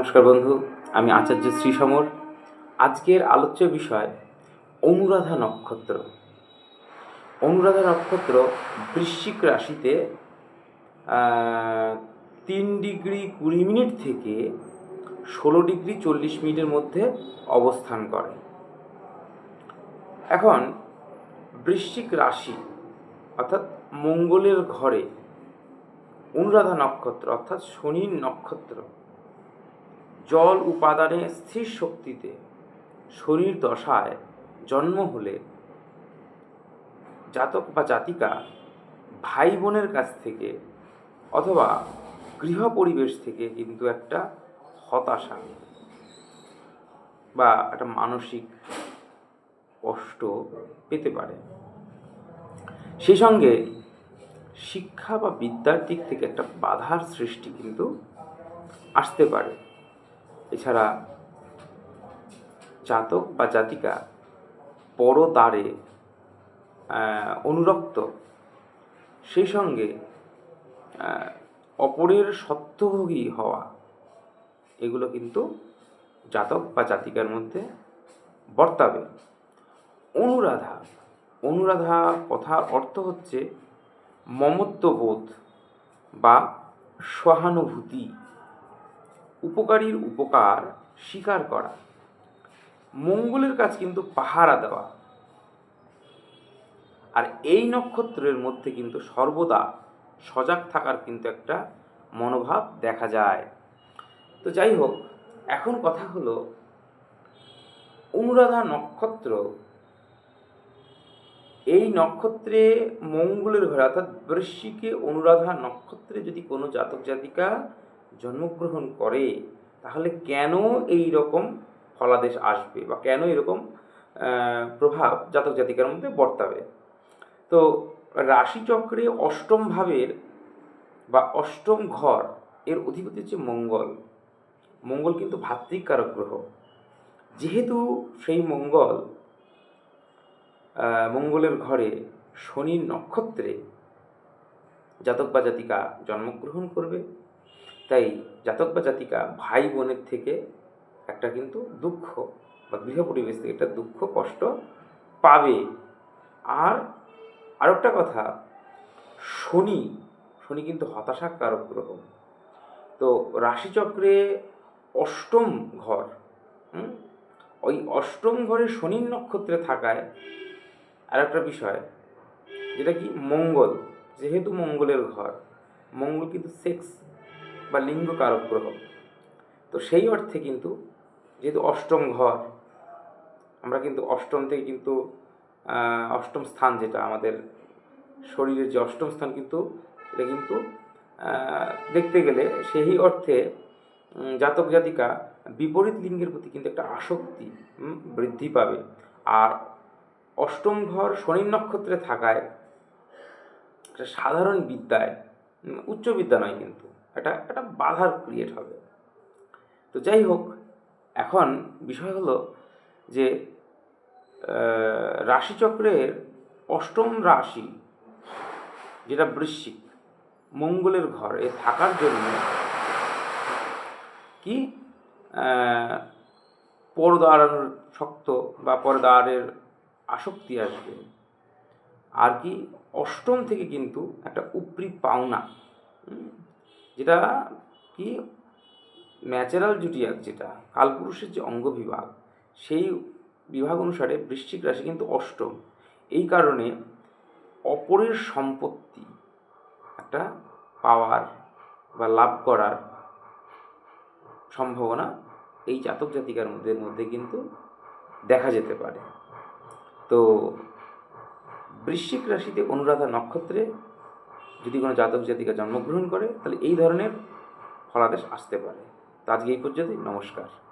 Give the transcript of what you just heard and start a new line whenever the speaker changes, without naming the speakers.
নমস্কার বন্ধু, আমি আচার্য শ্রী সমর আজকের আলোচ্য বিষয়, অনুরাধা নক্ষত্র। অনুরাধা নক্ষত্র বৃশ্চিক রাশিতে তিন ডিগ্রি কুড়ি মিনিট থেকে ষোলো ডিগ্রি চল্লিশ মিনিটের মধ্যে অবস্থান করে। এখন, বৃশ্চিক রাশি, অর্থাৎ মঙ্গলের ঘরে, অনুরাধা নক্ষত্র, অর্থাৎ শনির নক্ষত্র জল উপাদানে স্থির শক্তিতে শরীর দশায় জন্ম হলে জাতক বা জাতিকা ভাই বোনের কাছ থেকে অথবা গৃহ পরিবেশ থেকে কিন্তু একটা হতাশা বা একটা মানসিক কষ্ট পেতে পারে। সেই সঙ্গে শিক্ষা বা বিদ্যার দিক থেকে একটা বাধার সৃষ্টি কিন্তু আসতে পারে। এছাড়া জাতক বা জাতিকা দ্বারে অনুরক্ত, সেই সঙ্গে অপরের সত্যভোগী হওয়া, এগুলো কিন্তু জাতক বা জাতিকার মধ্যে বর্তাবে। অনুরাধা অনুরাধা কথার অর্থ হচ্ছে মমত্ববোধ বা সহানুভূতি। উপকারীর উপকার স্বীকার করা। মঙ্গলের কাজ কিন্তু পাহারা দেওয়া। আর এই নক্ষত্রের মধ্যে কিন্তু সর্বদা সজাগ থাকার কিন্তু একটা মনোভাব দেখা যায়। তো যাই হোক, এখন কথা হলো অনুরাধা নক্ষত্র। এই নক্ষত্রে মঙ্গলের ঘরে, অর্থাৎ বৃশ্চিকে অনুরাধা নক্ষত্রে যদি কোনো জাতক জাতিকা জন্মগ্রহণ করে, তাহলে কেন এই রকম ফলাদেশ আসবে বা কেন এরকম প্রভাব জাতক জাতিকার মধ্যে বর্তাবে? তো রাশিচক্রে অষ্টম ভাবের বা অষ্টম ঘর এর অধিপতি হচ্ছে মঙ্গল। মঙ্গল কিন্তু ভাতৃকারক গ্রহ। যেহেতু সেই মঙ্গল মঙ্গলের ঘরে শনির নক্ষত্রে জাতক বা জাতিকা জন্মগ্রহণ করবে তাই জাতক বা জাতিকা ভাই বোনের থেকে একটা কিন্তু দুঃখ বা গৃহ পরিবেশ থেকে একটা দুঃখ, কষ্ট পাবে আর আরেকটা কথা, শনি শনি কিন্তু হতাশাকারক গ্রহ তো রাশিচক্রে অষ্টম ঘর? ওই অষ্টম ঘরে শনির নক্ষত্রে থাকায় আর একটা বিষয়, যেটা কি মঙ্গল, যেহেতু মঙ্গলের ঘর, মঙ্গল কিন্তু সেক্স বা লিঙ্গ কারক গ্রহ। তো সেই অর্থে কিন্তু যেহেতু অষ্টম ঘর, আমরা কিন্তু অষ্টম থেকে কিন্তু অষ্টম স্থান যেটা আমাদের শরীরের যে অষ্টম স্থান কিন্তু, এটা কিন্তু দেখতে গেলে সেই অর্থে জাতক জাতিকা বিপরীত লিঙ্গের প্রতি কিন্তু একটা আসক্তি বৃদ্ধি পাবে। আর অষ্টম ঘর শনি নক্ষত্রে থাকায়, একটা সাধারণ বিদ্যায়, উচ্চ বিদ্যা নয় কিন্তু। একটা একটা বাধার ক্রিয়েট হবে। তো যাই হোক এখন বিষয় হলো যে রাশিচক্রের অষ্টম রাশি যেটা বৃশ্চিক মঙ্গলের ঘরে থাকার জন্য কি আহ, শক্ত বা পর্দারের আসক্তি আসবে। আর কি অষ্টম থেকে কিন্তু একটা উপরি পাওনা যেটা কি? ন্যাচারাল জুটিয়াক যেটা, কালপুরুষের যে অঙ্গ বিভাগ, সেই বিভাগ অনুসারে বৃশ্চিক রাশি কিন্তু অষ্টম। এই কারণে অপরের সম্পত্তি একটা পাওয়ার বা লাভ করার সম্ভাবনা এই জাতক জাতিকার মধ্যে মধ্যে কিন্তু দেখা যেতে পারে। তো বৃশ্চিক রাশিতে অনুরাধা নক্ষত্রে যদি কোনো জাতক জাতিকা জন্মগ্রহণ করে, তাহলে এই ধরনের ফলাদেশ আসতে পারে। তো আজকে এই পর্যন্তই। নমস্কার।